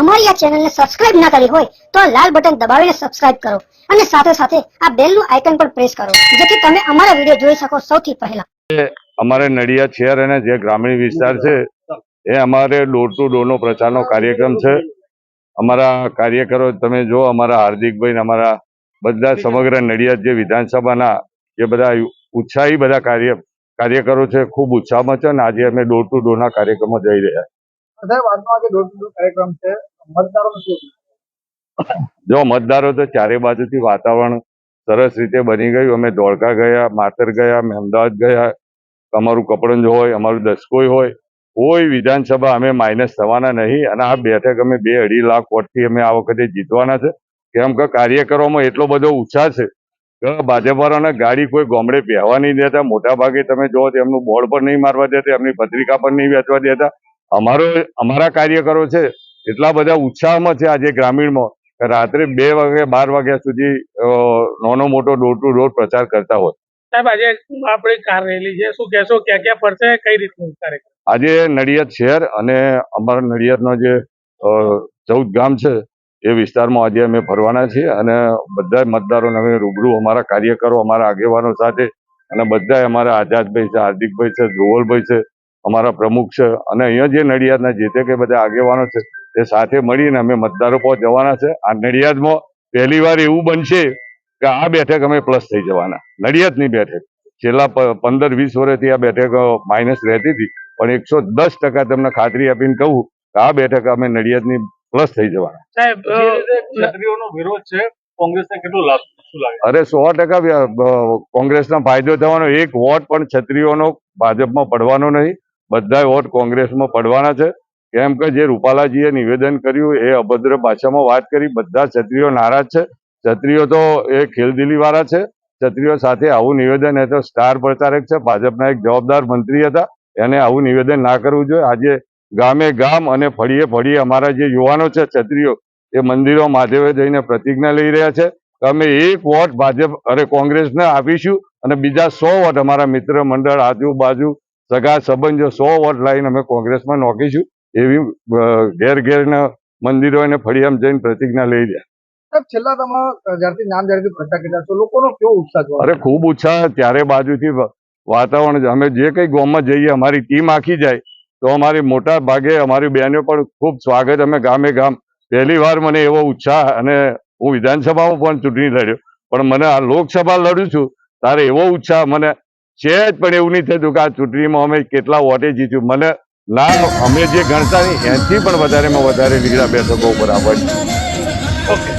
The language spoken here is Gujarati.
અમારી આ ચેનલને સબસ્ક્રાઇબ ના કરી હોય તો આ લાલ બટન દબાવીને સબસ્ક્રાઇબ કરો અને સાથે સાથે આ બેલનું આઇકન પણ પ્રેસ કરો, જેથી તમે અમારા વીડિયો જોઈ શકો સૌથી પહેલા. અમારે નડિયાદ શહેર અને જે ગ્રામીણ વિસ્તાર છે, એ અમારે ડોર ટુ ડોર નો કાર્યક્રમ છે. અમારા કાર્યકરો, તમે જો અમારા હાર્દિકભાઈ અમારા બધા સમગ્ર નડિયાદ જે વિધાનસભાના જે બધા ઉત્સાહી બધા કાર્ય, કાર્યકરો છે, ખૂબ ઉત્સાહમાં છે અને આજે અમે ડોર ટુ ડોર ના કાર્યક્રમો જઈ રહ્યા જો મતદારો તો ચારે બાજુથી વાતાવરણ સરસ રીતે બની ગયું. અમે ધોળકા ગયા, માતર ગયા, અમે અમદાવાદ ગયા. અમારું કપડંજ હોય, અમારું દસકોઈ હોય. કોઈ વિધાનસભા અમે માઇનસ થવાના નહીં અને આ બેઠક અમે બે અઢી લાખ વોટથી અમે આ વખતે જીતવાના છે. કેમ કે કાર્યકરોમાં એટલો બધો ઉત્સાહ છે કે ભાજપવાળાને ગાડી કોઈ ગોમડે પહેવા નહીં દેતા. મોટા ભાગે તમે જો તો એમનું બોર્ડ પર નહીં મારવા દેતા, એમની પત્રિકા પર નહીં વેચવા દેતા. અમારો અમારા કાર્યકરો છે એટલા બધા ઉત્સાહમાં છે આજે ગ્રામીણમાં રાત્રે બે વાગે બાર વાગ્યા સુધી નાનો મોટો ડોર ટુ ડોર પ્રચાર કરતા હોય. સાહેબ આજે આપણે કાર રેલી છે? શું કહેશો ક્યાં ક્યાં ફરશે? કઈ રીતનું કાર્યક્રમ? આજે નડિયાદ શહેર અને અમારા નડિયાદનો જે ચૌદ ગામ છે એ વિસ્તારમાં આજે અમે ફરવાના છીએ અને બધા મતદારોને અમે રૂબરૂ અમારા કાર્યકરો અમારા આગેવાનો સાથે અને બધા અમારા આઝાદભાઈ છે હાર્દિકભાઈ છે ધ્રુવલભાઈ છે અમારા પ્રમુખ છે. અને અહીંયા જે નડિયાદના જે તે કે બધા આગેવાનો છે એ સાથે મળીને અમે મતદારો પર જવાના છે. આ નડિયાદમાં પહેલી વાર એવું બનશે કે આ બેઠક અમે પ્લસ થઈ જવાના. નડિયાદની બેઠક. છેલ્લા પ- પંદર વીસ વર્ષથી આ બેઠક માઇનસ રહેતી હતી. પણ એકસો દસ ટકા તમને ખાતરી આપીને કહું કે આ બેઠક અમે નડિયાદની પ્લસ થઈ જવાના. સાહેબ વિરોધ છે કોંગ્રેસને કેટલો લાભ અરે સો ટકા કોંગ્રેસનો ફાયદો થવાનો એક વોટ પણ છત્રીઓનો ભાજપમાં પડવાનો નહીં. બધા વોટ કોંગ્રેસમાં પડવાના છે. કેમ કે જે રૂપાલાજીએ નિવેદન કર્યું એ અભદ્ર ભાષામાં વાત કરી, બધા ક્ષત્રિયો નારાજ છે. ક્ષત્રિયો તો એ ખેલદિલી વાળા છે. ક્ષત્રિયો સાથે આવું નિવેદન એ તો સ્ટાર પ્રચારક છે. ભાજપના એક જવાબદાર મંત્રી હતા. એને આવું નિવેદન ના કરવું જોઈએ. આજે ગામે ગામ અને ફળીએ ફળીએ અમારા જે યુવાનો છે, ક્ષત્રિયો, એ મંદિરો માધ્યમે જઈને પ્રતિજ્ઞા લઈ રહ્યા છે. અમે એક વોટ ભાજપ, અરે કોંગ્રેસને આપીશું અને બીજા સો વોટ અમારા મિત્ર મંડળ આજુબાજુ સગા સંબંધો સો વોટ લાવીને અમે કોંગ્રેસમાં નોખીશું એવી ઘેર ઘેરના મંદિરો અને ફળિયામ જઈને પ્રતિજ્ઞા લઈ રહ્યા. છેલ્લા તમે જ્યારથી નામ જ્યારથી પ્રચાર કર્યા છો લોકોનો કેવો ઉત્સાહ અરે ખૂબ ઉત્સાહ ત્યારે બાજુથી વાતાવરણ અમે જે કંઈ ગામમાં જઈએ અમારી ટીમ આખી જાય તો અમારી મોટા ભાગે અમારી બહેનો પણ ખૂબ સ્વાગત અમે ગામે ગામ. પહેલી વાર મને એવો ઉત્સાહ અને હું વિધાનસભામાં પણ ચૂંટણી લડ્યો પણ મને આ લોકસભા લડું છું ત્યારે એવો ઉત્સાહ મને છે જ પણ એવું નહીં થતું કે આ ચૂંટણીમાં અમે કેટલા વોટે જીત્યું. મને ના અમે જે ગણતા નહીં એથી પણ વધારેમાં વધારે નીકળ્યા બેઠકો ઉપર આવે ઓકે